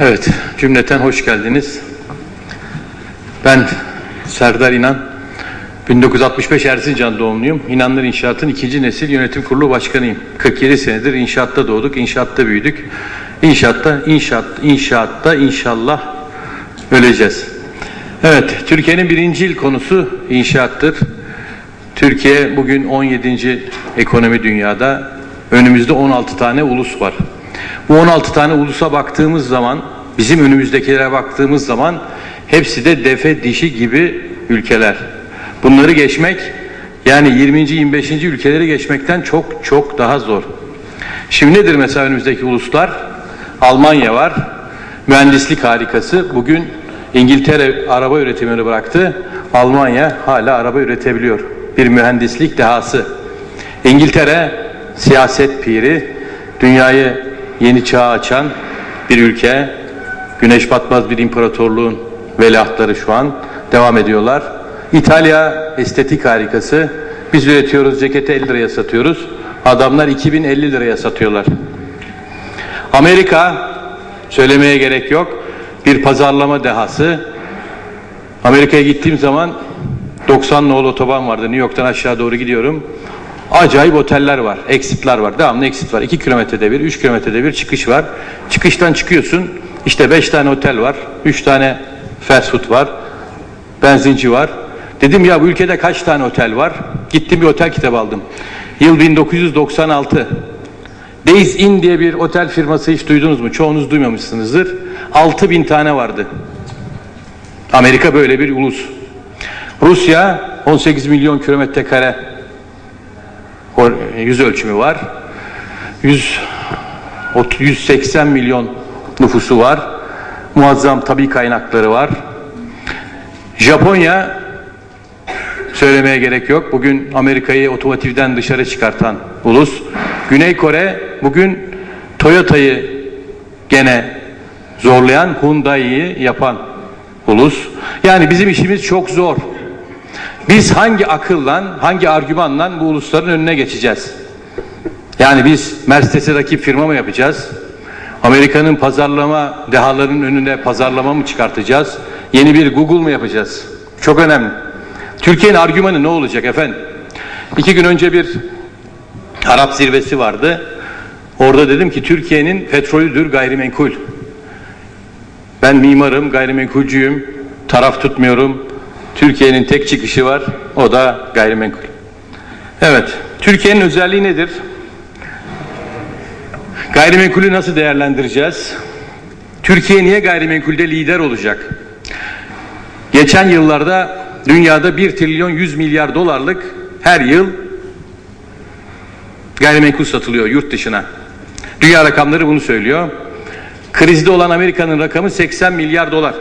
Evet, cümleten hoş geldiniz. Ben Serdar İnan, 1965 Erzincan doğumluyum. İnanlar İnşaat'ın ikinci nesil yönetim kurulu başkanıyım. 47 senedir inşaatta doğduk, inşaatta büyüdük. İnşaatta, inşaat, inşaatta inşallah öleceğiz. Evet, Türkiye'nin birinci il konusu inşaattır. Türkiye bugün 17. ekonomi dünyada. Önümüzde 16 tane ulus var. Bu 16 tane ulusa baktığımız zaman, bizim önümüzdekilere baktığımız zaman hepsi de defe dişi gibi ülkeler. Bunları geçmek yani 20. 25. ülkeleri geçmekten çok çok daha zor. Şimdi nedir mesela önümüzdeki uluslar? Almanya var. Mühendislik harikası. Bugün İngiltere araba üretimini bıraktı. Almanya hala araba üretebiliyor. Bir mühendislik dehası. İngiltere siyaset piri, dünyayı yeni çağ açan bir ülke. Güneş batmaz bir imparatorluğun veliahtları şu an devam ediyorlar. İtalya estetik harikası. Biz üretiyoruz, ceketi 50 liraya satıyoruz. Adamlar 2050 liraya satıyorlar. Amerika söylemeye gerek yok. Bir pazarlama dehası. Amerika'ya gittiğim zaman 90 nolu otoban vardı. New York'tan aşağı doğru gidiyorum. Acayip oteller var, exitler var. Devamlı exit var. 2 kilometrede bir, 3 kilometrede bir çıkış var. Çıkıştan çıkıyorsun. İşte 5 tane otel var. 3 tane fast food var. Benzinci var. Dedim ya bu ülkede kaç tane otel var? Gittim bir otel kitabı aldım. Yıl 1996. Days Inn diye bir otel firması hiç duydunuz mu? Çoğunuz duymamışsınızdır. 6000 tane vardı. Amerika böyle bir ulus. Rusya 18 milyon kilometre kare yüz ölçümü var. 100, 180 milyon nüfusu var. Muazzam tabi kaynakları var. Japonya söylemeye gerek yok. Bugün Amerika'yı otomotivden dışarı çıkartan ulus. Güney Kore bugün Toyota'yı gene zorlayan Hyundai'yi yapan ulus. Yani bizim işimiz çok zor. Biz hangi akılla, hangi argümanla bu ulusların önüne geçeceğiz? Yani biz Mercedes'e rakip firma mı yapacağız? Amerika'nın pazarlama dehalarının önüne pazarlama mı çıkartacağız? Yeni bir Google mu yapacağız? Çok önemli. Türkiye'nin argümanı ne olacak efendim? İki gün önce bir Arap zirvesi vardı. Orada dedim ki Türkiye'nin petrolüdür gayrimenkul. Ben mimarım, gayrimenkulcüyüm, taraf tutmuyorum. Türkiye'nin tek çıkışı var, o da gayrimenkul. Evet, Türkiye'nin özelliği nedir? Gayrimenkulü nasıl değerlendireceğiz? Türkiye niye gayrimenkulde lider olacak? Geçen yıllarda dünyada 1 trilyon 100 milyar dolarlık her yıl gayrimenkul satılıyor yurt dışına. Dünya rakamları bunu söylüyor. Krizde olan Amerika'nın rakamı 80 milyar dolar.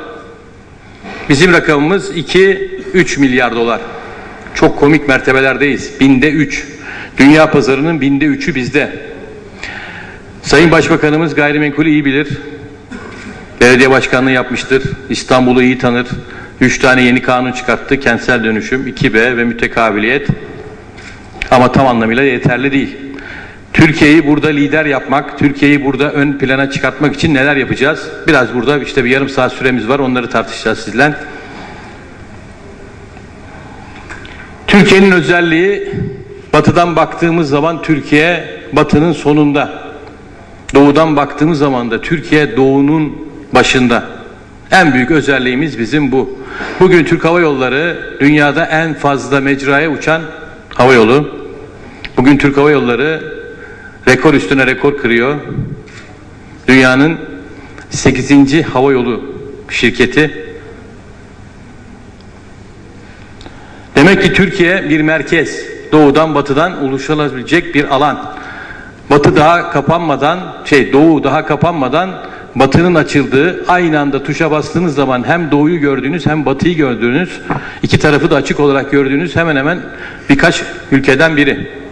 Bizim rakamımız 2-3 milyar dolar. Çok komik mertebelerdeyiz. Binde 3. Dünya pazarının binde 3'ü bizde. Sayın Başbakanımız gayrimenkulü iyi bilir. Belediye başkanlığı yapmıştır. İstanbul'u iyi tanır. Üç tane yeni kanun çıkarttı. Kentsel dönüşüm, 2B ve mütekabiliyet. Ama tam anlamıyla yeterli değil. Türkiye'yi burada lider yapmak, Türkiye'yi burada ön plana çıkartmak için neler yapacağız? Biraz burada işte bir yarım saat süremiz var. Onları tartışacağız sizle. Türkiye'nin özelliği batıdan baktığımız zaman Türkiye batının sonunda. Doğudan baktığımız zaman da Türkiye doğunun başında. En büyük özelliğimiz bizim bu. Bugün Türk Hava Yolları dünyada en fazla mecraya uçan hava yolu. Bugün Türk Hava Yolları rekor üstüne rekor kırıyor. Dünyanın 8. hava yolu şirketi. Demek ki Türkiye bir merkez. Doğudan batıdan ulaşılabilecek bir alan. Batı daha kapanmadan, şey doğu daha kapanmadan batının açıldığı aynı anda tuşa bastığınız zaman hem doğuyu gördüğünüz hem batıyı gördüğünüz iki tarafı da açık olarak gördüğünüz hemen hemen birkaç ülkeden biri.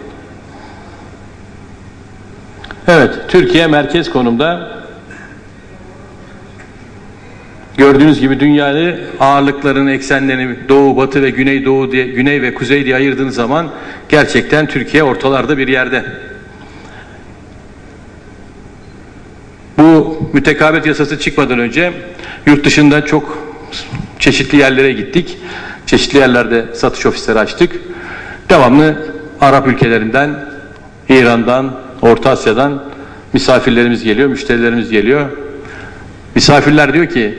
Evet, Türkiye merkez konumda. Gördüğünüz gibi dünyayı ağırlıkların eksenlerini doğu, batı ve güney doğu diye, güney ve kuzey diye ayırdığınız zaman gerçekten Türkiye ortalarda bir yerde. Bu mütekabet yasası çıkmadan önce yurt dışında çok çeşitli yerlere gittik. Çeşitli yerlerde satış ofisleri açtık. Devamlı Arap ülkelerinden, İran'dan, Orta Asya'dan misafirlerimiz geliyor, müşterilerimiz geliyor. Misafirler diyor ki,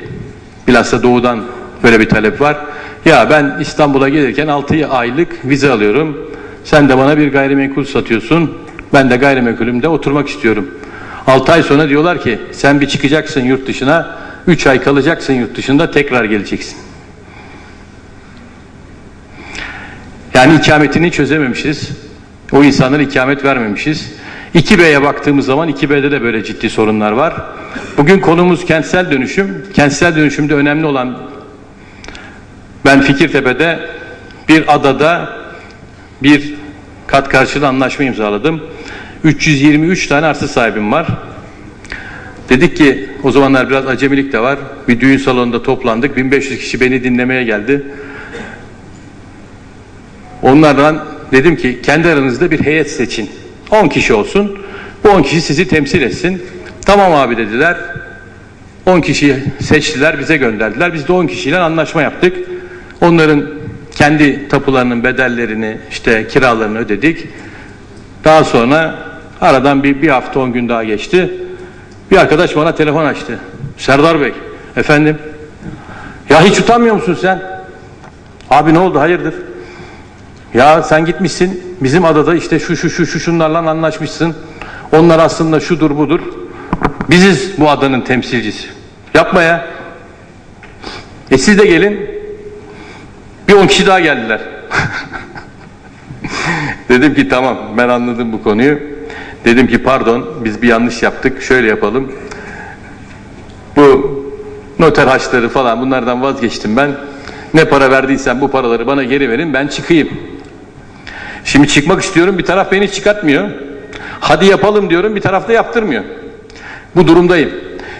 bilhassa doğudan böyle bir talep var. Ya ben İstanbul'a gelirken 6 aylık vize alıyorum. Sen de bana bir gayrimenkul satıyorsun. Ben de gayrimenkulümde oturmak istiyorum. 6 ay sonra diyorlar ki sen bir çıkacaksın yurt dışına. 3 ay kalacaksın yurt dışında tekrar geleceksin. Yani ikametini çözememişiz. O insanlara ikamet vermemişiz. 2B'ye baktığımız zaman 2B'de de böyle ciddi sorunlar var. Bugün konumuz kentsel dönüşüm. Kentsel dönüşümde önemli olan ben Fikirtepe'de bir adada bir kat karşılığı anlaşma imzaladım. 323 tane arsa sahibim var. Dedik ki o zamanlar biraz acemilik de var. Bir düğün salonunda toplandık. 1500 kişi beni dinlemeye geldi. Onlardan dedim ki kendi aranızda bir heyet seçin. 10 kişi olsun. Bu 10 kişi sizi temsil etsin. Tamam abi dediler. 10 kişiyi seçtiler, bize gönderdiler. Biz de 10 kişiyle anlaşma yaptık. Onların kendi tapularının bedellerini, işte kiralarını ödedik. Daha sonra aradan bir, bir hafta 10 gün daha geçti. Bir arkadaş bana telefon açtı. Serdar Bey, efendim. Ya hiç utanmıyor musun sen? Abi ne oldu, hayırdır? Ya sen gitmişsin bizim adada işte şu şu şu şu şunlarla anlaşmışsın. Onlar aslında şudur budur. Biziz bu adanın temsilcisi. Yapma ya. E siz de gelin. Bir on kişi daha geldiler. Dedim ki tamam ben anladım bu konuyu. Dedim ki pardon biz bir yanlış yaptık. Şöyle yapalım. Bu noter haçları falan bunlardan vazgeçtim ben. Ne para verdiysen bu paraları bana geri verin ben çıkayım. Şimdi çıkmak istiyorum bir taraf beni çıkartmıyor. Hadi yapalım diyorum bir tarafta yaptırmıyor. Bu durumdayım.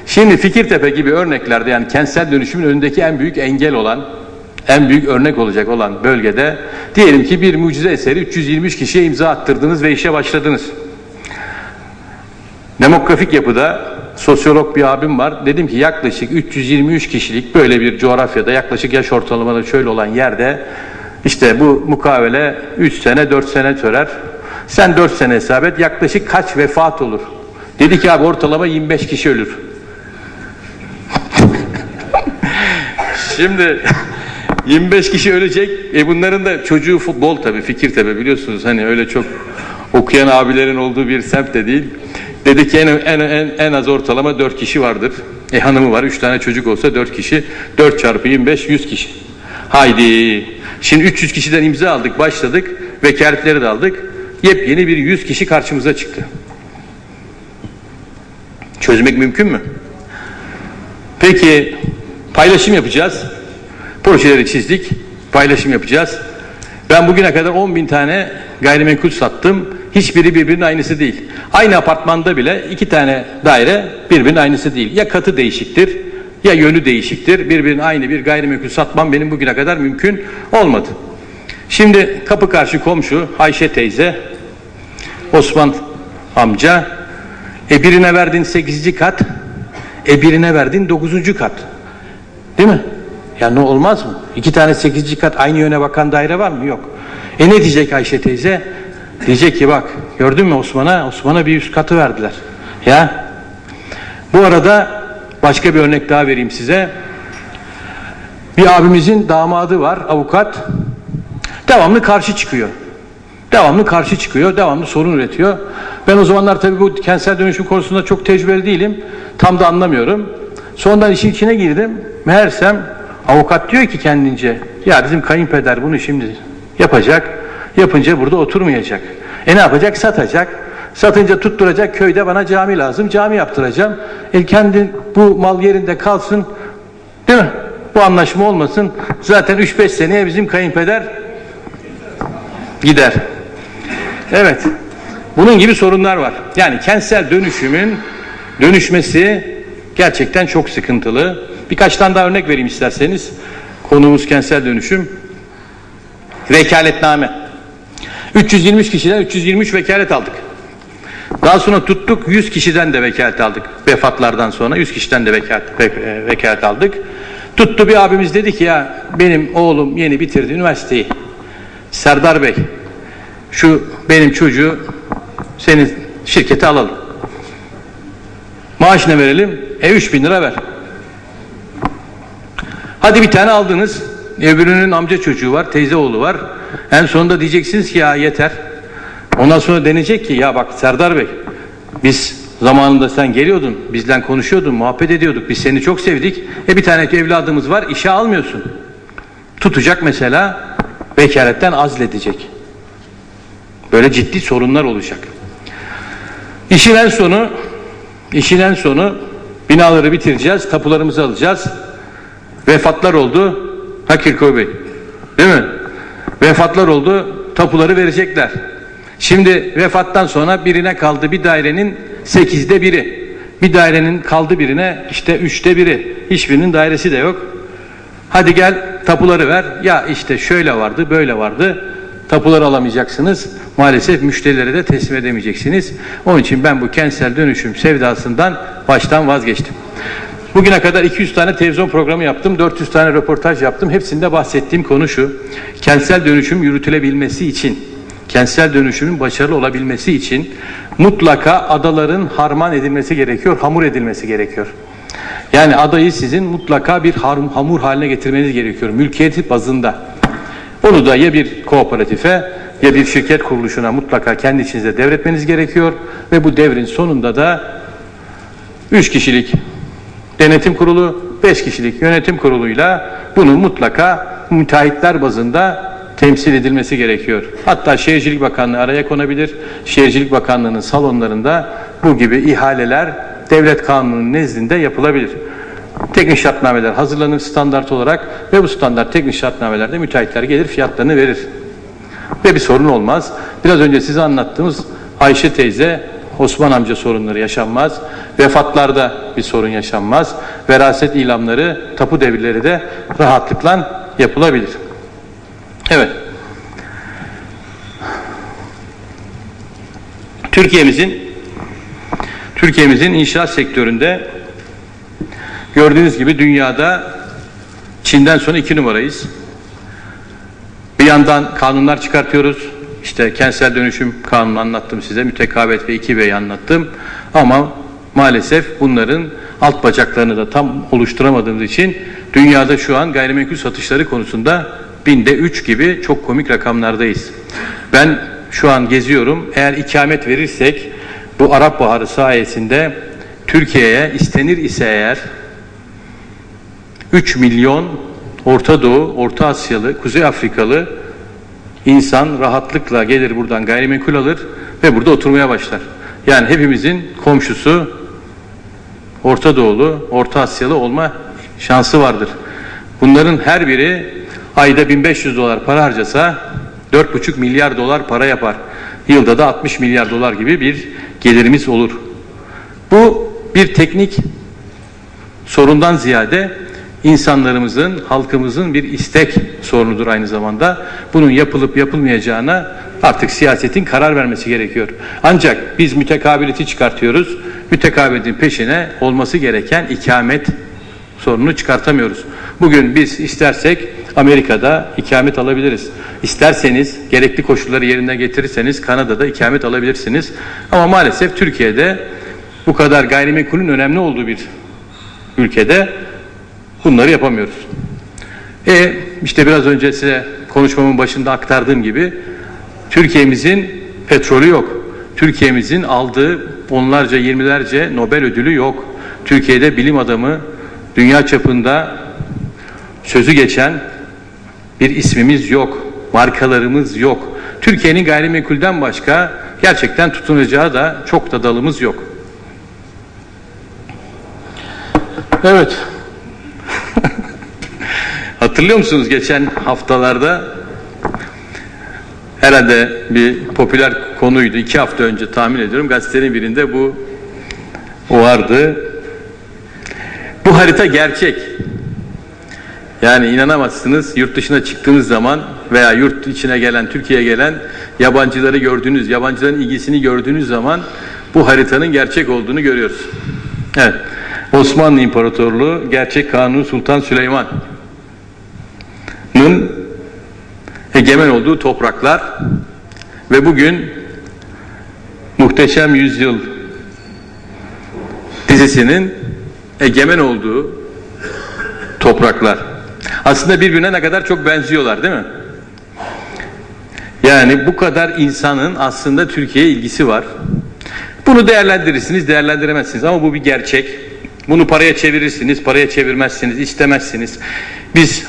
Şimdi Fikirtepe gibi örneklerde yani kentsel dönüşümün önündeki en büyük engel olan, en büyük örnek olacak olan bölgede diyelim ki bir mucize eseri 323 kişiye imza attırdınız ve işe başladınız. Demografik yapıda sosyolog bir abim var. Dedim ki yaklaşık 323 kişilik böyle bir coğrafyada yaklaşık yaş ortalamaları şöyle olan yerde işte bu mukavele 3 sene 4 sene sürer. Sen 4 sene hesap et yaklaşık kaç vefat olur? Dedi ki abi ortalama 25 kişi ölür. Şimdi 25 kişi ölecek. E bunların da çocuğu futbol tabii Fikirtepe biliyorsunuz hani öyle çok okuyan abilerin olduğu bir semt de değil. Dedi ki en, en, en, en az ortalama 4 kişi vardır. E hanımı var 3 tane çocuk olsa 4 kişi. 4 çarpı 25 100 kişi. Haydi. Şimdi 300 kişiden imza aldık başladık. Vekaletleri de aldık. Yepyeni bir 100 kişi karşımıza çıktı. Çözmek mümkün mü? Peki paylaşım yapacağız. Projeleri çizdik. Paylaşım yapacağız. Ben bugüne kadar 10 bin tane gayrimenkul sattım. Hiçbiri birbirinin aynısı değil. Aynı apartmanda bile iki tane daire birbirinin aynısı değil. Ya katı değişiktir ya yönü değişiktir. Birbirinin aynı bir gayrimenkul satmam benim bugüne kadar mümkün olmadı. Şimdi kapı karşı komşu Ayşe teyze, Osman amca, e birine verdin 8. kat, e birine verdin 9. kat. Değil mi? Ya ne olmaz mı? İki tane 8. kat aynı yöne bakan daire var mı? Yok. E ne diyecek Ayşe teyze? Diyecek ki bak gördün mü Osman'a? Osman'a bir üst katı verdiler. Ya. Bu arada başka bir örnek daha vereyim size. Bir abimizin damadı var avukat. Devamlı karşı çıkıyor. Devamlı karşı çıkıyor, devamlı sorun üretiyor. Ben o zamanlar tabii bu kentsel dönüşüm konusunda çok tecrübeli değilim. Tam da anlamıyorum. Sonradan işin içine girdim. Meğersem avukat diyor ki kendince ya bizim kayınpeder bunu şimdi yapacak. Yapınca burada oturmayacak. E ne yapacak? Satacak. Satınca tutturacak köyde bana cami lazım. Cami yaptıracağım. E kendi bu mal yerinde kalsın. Değil mi? Bu anlaşma olmasın. Zaten 3-5 seneye bizim kayınpeder gider. Evet. Bunun gibi sorunlar var. Yani kentsel dönüşümün dönüşmesi gerçekten çok sıkıntılı. Birkaç tane daha örnek vereyim isterseniz. Konumuz kentsel dönüşüm. Vekaletname. 323 kişiden 323 vekalet aldık. Daha sonra tuttuk 100 kişiden de vekalet aldık. Vefatlardan sonra 100 kişiden de vekalet, ve- vekalet aldık. Tuttu bir abimiz dedi ki ya benim oğlum yeni bitirdi üniversiteyi. Serdar Bey şu benim çocuğu senin şirkete alalım. Maaş ne verelim? E 3 bin lira ver. Hadi bir tane aldınız. Öbürünün amca çocuğu var, teyze oğlu var. En sonunda diyeceksiniz ki ya yeter. Ondan sonra denecek ki ya bak Serdar Bey biz zamanında sen geliyordun, bizden konuşuyordun, muhabbet ediyorduk. Biz seni çok sevdik. E bir tane evladımız var, işe almıyorsun. Tutacak mesela vekaletten azledecek. Böyle ciddi sorunlar olacak. İşin en sonu işin en sonu binaları bitireceğiz, tapularımızı alacağız. Vefatlar oldu. Hakirkoy Bey. Değil mi? Vefatlar oldu. Tapuları verecekler. Şimdi vefattan sonra birine kaldı bir dairenin sekizde biri. Bir dairenin kaldı birine işte üçte biri. Hiçbirinin dairesi de yok. Hadi gel tapuları ver. Ya işte şöyle vardı böyle vardı. Tapuları alamayacaksınız. Maalesef müşterilere de teslim edemeyeceksiniz. Onun için ben bu kentsel dönüşüm sevdasından baştan vazgeçtim. Bugüne kadar 200 tane televizyon programı yaptım, 400 tane röportaj yaptım. Hepsinde bahsettiğim konu şu. Kentsel dönüşüm yürütülebilmesi için, kentsel dönüşümün başarılı olabilmesi için mutlaka adaların harman edilmesi gerekiyor, hamur edilmesi gerekiyor. Yani adayı sizin mutlaka bir hamur haline getirmeniz gerekiyor, mülkiyeti bazında. Onu da ya bir kooperatife ya bir şirket kuruluşuna mutlaka kendi içinizde devretmeniz gerekiyor ve bu devrin sonunda da 3 kişilik denetim kurulu, 5 kişilik yönetim kuruluyla bunun mutlaka müteahhitler bazında temsil edilmesi gerekiyor. Hatta Şehircilik Bakanlığı araya konabilir. Şehircilik Bakanlığı'nın salonlarında bu gibi ihaleler devlet kanununun nezdinde yapılabilir. Teknik şartnameler hazırlanır standart olarak ve bu standart teknik şartnamelerde müteahhitler gelir fiyatlarını verir. Ve bir sorun olmaz. Biraz önce size anlattığımız Ayşe teyze, Osman amca sorunları yaşanmaz. Vefatlarda bir sorun yaşanmaz. Veraset ilamları, tapu devirleri de rahatlıkla yapılabilir. Evet. Türkiye'mizin Türkiye'mizin inşaat sektöründe gördüğünüz gibi dünyada Çin'den sonra iki numarayız. Bir yandan kanunlar çıkartıyoruz. İşte kentsel dönüşüm kanunu anlattım size. Mütekabet ve 2B'yi anlattım. Ama maalesef bunların alt bacaklarını da tam oluşturamadığımız için dünyada şu an gayrimenkul satışları konusunda binde 3 gibi çok komik rakamlardayız. Ben şu an geziyorum. Eğer ikamet verirsek bu Arap Baharı sayesinde Türkiye'ye istenir ise eğer 3 milyon Orta Doğu, Orta Asyalı, Kuzey Afrikalı insan rahatlıkla gelir buradan gayrimenkul alır ve burada oturmaya başlar. Yani hepimizin komşusu Orta Doğulu, Orta Asyalı olma şansı vardır. Bunların her biri ayda 1500 dolar para harcasa 4,5 milyar dolar para yapar. Yılda da 60 milyar dolar gibi bir gelirimiz olur. Bu bir teknik sorundan ziyade insanlarımızın, halkımızın bir istek sorunudur aynı zamanda. Bunun yapılıp yapılmayacağına artık siyasetin karar vermesi gerekiyor. Ancak biz mütekabiliyeti çıkartıyoruz. Mütekabiliyetin peşine olması gereken ikamet sorununu çıkartamıyoruz. Bugün biz istersek Amerika'da ikamet alabiliriz. İsterseniz gerekli koşulları yerine getirirseniz Kanada'da ikamet alabilirsiniz. Ama maalesef Türkiye'de bu kadar gayrimenkulün önemli olduğu bir ülkede bunları yapamıyoruz. E işte biraz önce size konuşmamın başında aktardığım gibi Türkiye'mizin petrolü yok. Türkiye'mizin aldığı onlarca yirmilerce Nobel ödülü yok. Türkiye'de bilim adamı dünya çapında sözü geçen bir ismimiz yok. Markalarımız yok. Türkiye'nin gayrimenkulden başka gerçekten tutunacağı da çok da dalımız yok. Evet. Hatırlıyor musunuz geçen haftalarda herhalde bir popüler konuydu. iki hafta önce tahmin ediyorum gazetenin birinde bu vardı. Bu harita gerçek. Yani inanamazsınız yurt dışına çıktığınız zaman veya yurt içine gelen, Türkiye'ye gelen yabancıları gördüğünüz, yabancıların ilgisini gördüğünüz zaman bu haritanın gerçek olduğunu görüyoruz. Evet. Osmanlı İmparatorluğu gerçek Kanuni Sultan Süleyman'ın egemen olduğu topraklar ve bugün Muhteşem Yüzyıl dizisinin egemen olduğu topraklar. Aslında birbirine ne kadar çok benziyorlar değil mi? Yani bu kadar insanın aslında Türkiye'ye ilgisi var. Bunu değerlendirirsiniz, değerlendiremezsiniz ama bu bir gerçek. Bunu paraya çevirirsiniz, paraya çevirmezsiniz, istemezsiniz. Biz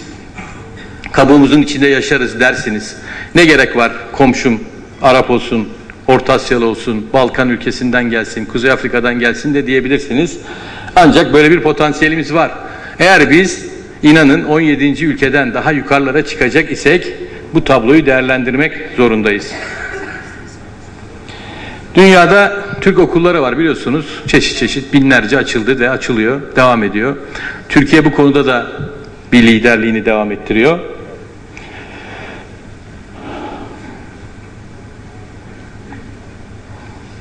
kabuğumuzun içinde yaşarız dersiniz. Ne gerek var komşum Arap olsun, Orta Asyalı olsun, Balkan ülkesinden gelsin, Kuzey Afrika'dan gelsin de diyebilirsiniz. Ancak böyle bir potansiyelimiz var. Eğer biz inanın 17. ülkeden daha yukarılara çıkacak isek bu tabloyu değerlendirmek zorundayız. Dünyada Türk okulları var biliyorsunuz. Çeşit çeşit binlerce açıldı ve açılıyor, devam ediyor. Türkiye bu konuda da bir liderliğini devam ettiriyor.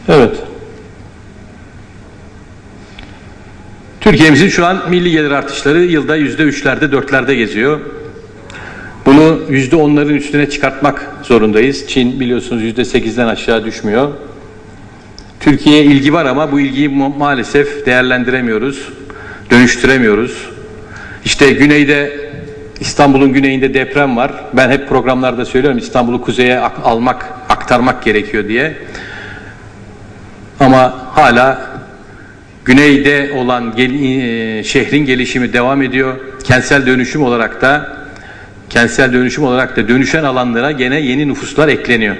Evet. Türkiye'mizin şu an milli gelir artışları yılda yüzde üçlerde, dörtlerde geziyor. Bunu yüzde onların üstüne çıkartmak zorundayız. Çin biliyorsunuz yüzde sekizden aşağı düşmüyor. Türkiye'ye ilgi var ama bu ilgiyi ma- maalesef değerlendiremiyoruz, dönüştüremiyoruz. İşte güneyde, İstanbul'un güneyinde deprem var. Ben hep programlarda söylüyorum İstanbul'u kuzeye ak- almak, aktarmak gerekiyor diye. Ama hala güneyde olan e, şehrin gelişimi devam ediyor. Kentsel dönüşüm olarak da kentsel dönüşüm olarak da dönüşen alanlara gene yeni nüfuslar ekleniyor.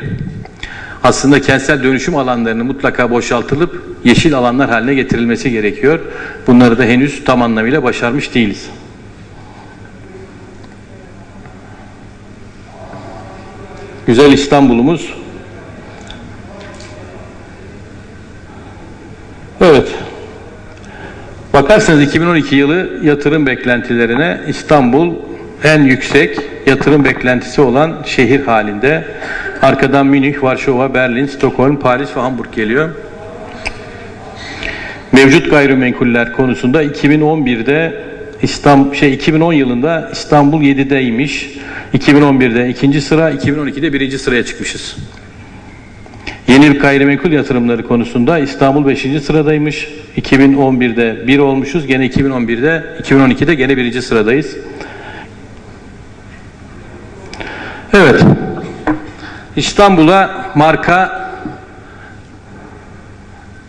Aslında kentsel dönüşüm alanlarının mutlaka boşaltılıp yeşil alanlar haline getirilmesi gerekiyor. Bunları da henüz tam anlamıyla başarmış değiliz. Güzel İstanbul'umuz. Evet. Bakarsanız 2012 yılı yatırım beklentilerine İstanbul en yüksek yatırım beklentisi olan şehir halinde. Arkadan Münih, Varşova, Berlin, Stockholm, Paris ve Hamburg geliyor. Mevcut gayrimenkuller konusunda 2011'de İstanbul şey 2010 yılında İstanbul 7'deymiş. 2011'de ikinci sıra, 2012'de birinci sıraya çıkmışız. Yeni gayrimenkul yatırımları konusunda İstanbul 5. sıradaymış. 2011'de 1 olmuşuz. Gene 2011'de 2012'de gene birinci sıradayız. Evet. İstanbul'a marka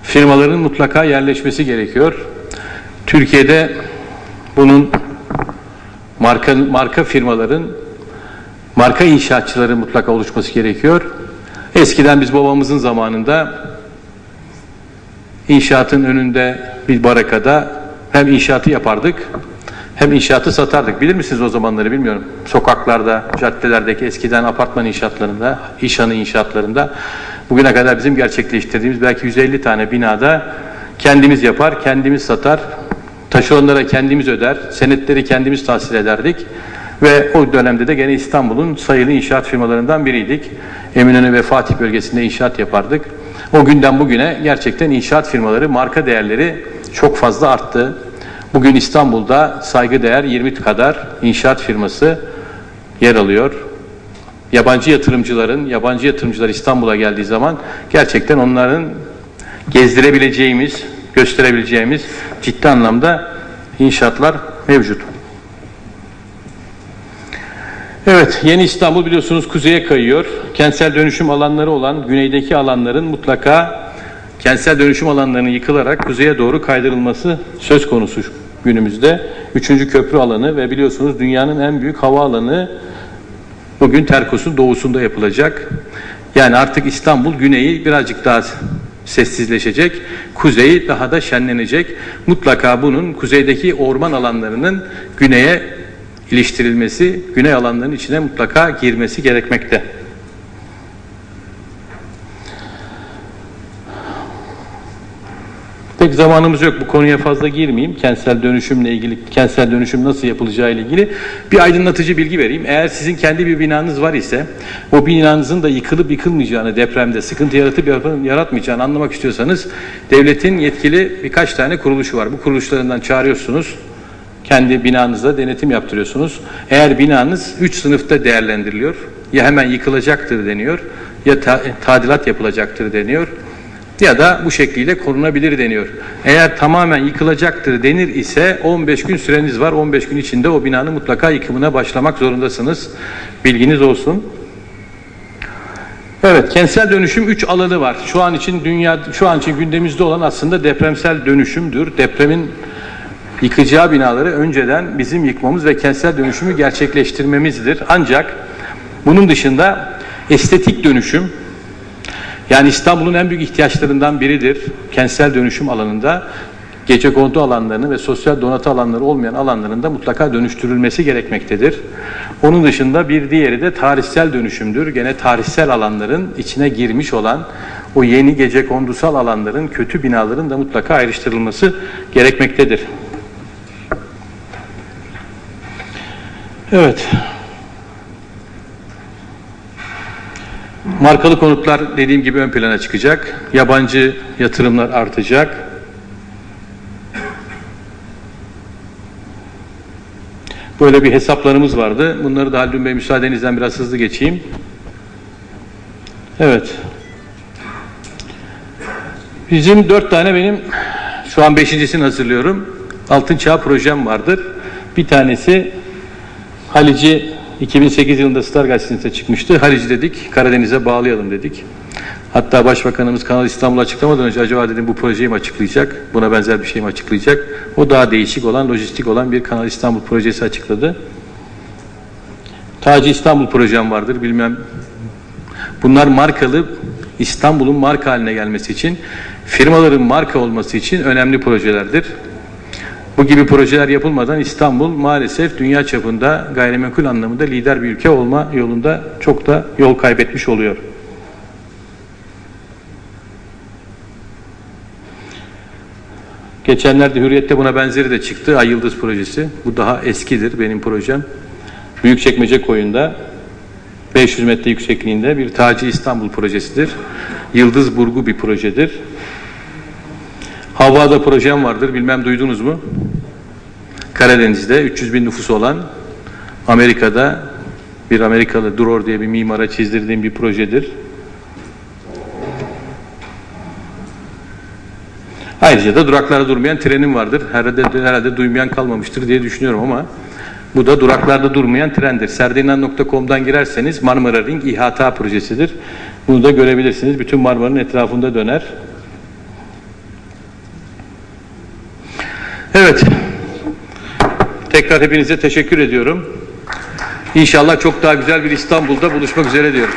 firmaların mutlaka yerleşmesi gerekiyor. Türkiye'de bunun marka marka firmaların marka inşaatçıları mutlaka oluşması gerekiyor. Eskiden biz babamızın zamanında inşaatın önünde bir barakada hem inşaatı yapardık hem inşaatı satardık. Bilir misiniz o zamanları bilmiyorum. Sokaklarda, caddelerdeki eskiden apartman inşaatlarında, işhanı inşaatlarında bugüne kadar bizim gerçekleştirdiğimiz belki 150 tane binada kendimiz yapar, kendimiz satar, taşeronlara kendimiz öder, senetleri kendimiz tahsil ederdik. Ve o dönemde de gene İstanbul'un sayılı inşaat firmalarından biriydik. Eminönü ve Fatih bölgesinde inşaat yapardık. O günden bugüne gerçekten inşaat firmaları marka değerleri çok fazla arttı. Bugün İstanbul'da saygıdeğer 20 kadar inşaat firması yer alıyor. Yabancı yatırımcıların, yabancı yatırımcılar İstanbul'a geldiği zaman gerçekten onların gezdirebileceğimiz, gösterebileceğimiz ciddi anlamda inşaatlar mevcut. Evet, Yeni İstanbul biliyorsunuz kuzeye kayıyor. Kentsel dönüşüm alanları olan güneydeki alanların mutlaka kentsel dönüşüm alanlarının yıkılarak kuzeye doğru kaydırılması söz konusu günümüzde. Üçüncü köprü alanı ve biliyorsunuz dünyanın en büyük havaalanı bugün Terkos'un doğusunda yapılacak. Yani artık İstanbul güneyi birazcık daha sessizleşecek, kuzeyi daha da şenlenecek. Mutlaka bunun kuzeydeki orman alanlarının güneye iliştirilmesi, güney alanlarının içine mutlaka girmesi gerekmekte. Pek zamanımız yok bu konuya fazla girmeyeyim. Kentsel dönüşümle ilgili, kentsel dönüşüm nasıl yapılacağı ile ilgili bir aydınlatıcı bilgi vereyim. Eğer sizin kendi bir binanız var ise o binanızın da yıkılıp yıkılmayacağını, depremde sıkıntı yaratıp yaratmayacağını anlamak istiyorsanız devletin yetkili birkaç tane kuruluşu var. Bu kuruluşlarından çağırıyorsunuz. Kendi binanızda denetim yaptırıyorsunuz. Eğer binanız 3 sınıfta değerlendiriliyor, ya hemen yıkılacaktır deniyor, ya ta- tadilat yapılacaktır deniyor, ya da bu şekliyle korunabilir deniyor. Eğer tamamen yıkılacaktır denir ise 15 gün süreniz var. 15 gün içinde o binanın mutlaka yıkımına başlamak zorundasınız. Bilginiz olsun. Evet, kentsel dönüşüm 3 alanı var. Şu an için dünya şu an için gündemimizde olan aslında depremsel dönüşümdür. Depremin yıkacağı binaları önceden bizim yıkmamız ve kentsel dönüşümü gerçekleştirmemizdir. Ancak bunun dışında estetik dönüşüm yani İstanbul'un en büyük ihtiyaçlarından biridir. Kentsel dönüşüm alanında gece kondu alanlarını ve sosyal donatı alanları olmayan alanlarında mutlaka dönüştürülmesi gerekmektedir. Onun dışında bir diğeri de tarihsel dönüşümdür. Gene tarihsel alanların içine girmiş olan o yeni gece kondusal alanların, kötü binaların da mutlaka ayrıştırılması gerekmektedir. Evet. Markalı konutlar dediğim gibi ön plana çıkacak. Yabancı yatırımlar artacak. Böyle bir hesaplarımız vardı. Bunları da Haldun Bey müsaadenizden biraz hızlı geçeyim. Evet. Bizim dört tane benim şu an beşincisini hazırlıyorum. Altın Çağ projem vardır. Bir tanesi Halici 2008 yılında Star Gazetesi'nde çıkmıştı. Halici dedik, Karadeniz'e bağlayalım dedik. Hatta Başbakanımız Kanal İstanbul açıklamadan önce acaba dedim bu projeyi mi açıklayacak, buna benzer bir şey mi açıklayacak? O daha değişik olan, lojistik olan bir Kanal İstanbul projesi açıkladı. Taci İstanbul projem vardır, bilmem. Bunlar markalı, İstanbul'un marka haline gelmesi için, firmaların marka olması için önemli projelerdir. Bu gibi projeler yapılmadan İstanbul maalesef dünya çapında gayrimenkul anlamında lider bir ülke olma yolunda çok da yol kaybetmiş oluyor. Geçenlerde Hürriyet'te buna benzeri de çıktı. Ay Yıldız projesi. Bu daha eskidir benim projem. Büyükçekmece koyunda 500 metre yüksekliğinde bir Taci İstanbul projesidir. Yıldız Burgu bir projedir. Havva'da projem vardır. Bilmem duydunuz mu? Karadeniz'de 300 bin nüfusu olan Amerika'da bir Amerikalı Dror diye bir mimara çizdirdiğim bir projedir. Ayrıca da duraklarda durmayan trenim vardır. Herhalde, herhalde duymayan kalmamıştır diye düşünüyorum ama bu da duraklarda durmayan trendir. Serdainan.com'dan girerseniz Marmara Ring İHTA projesidir. Bunu da görebilirsiniz. Bütün Marmara'nın etrafında döner. Evet. Tekrar hepinize teşekkür ediyorum. İnşallah çok daha güzel bir İstanbul'da buluşmak üzere diyorum.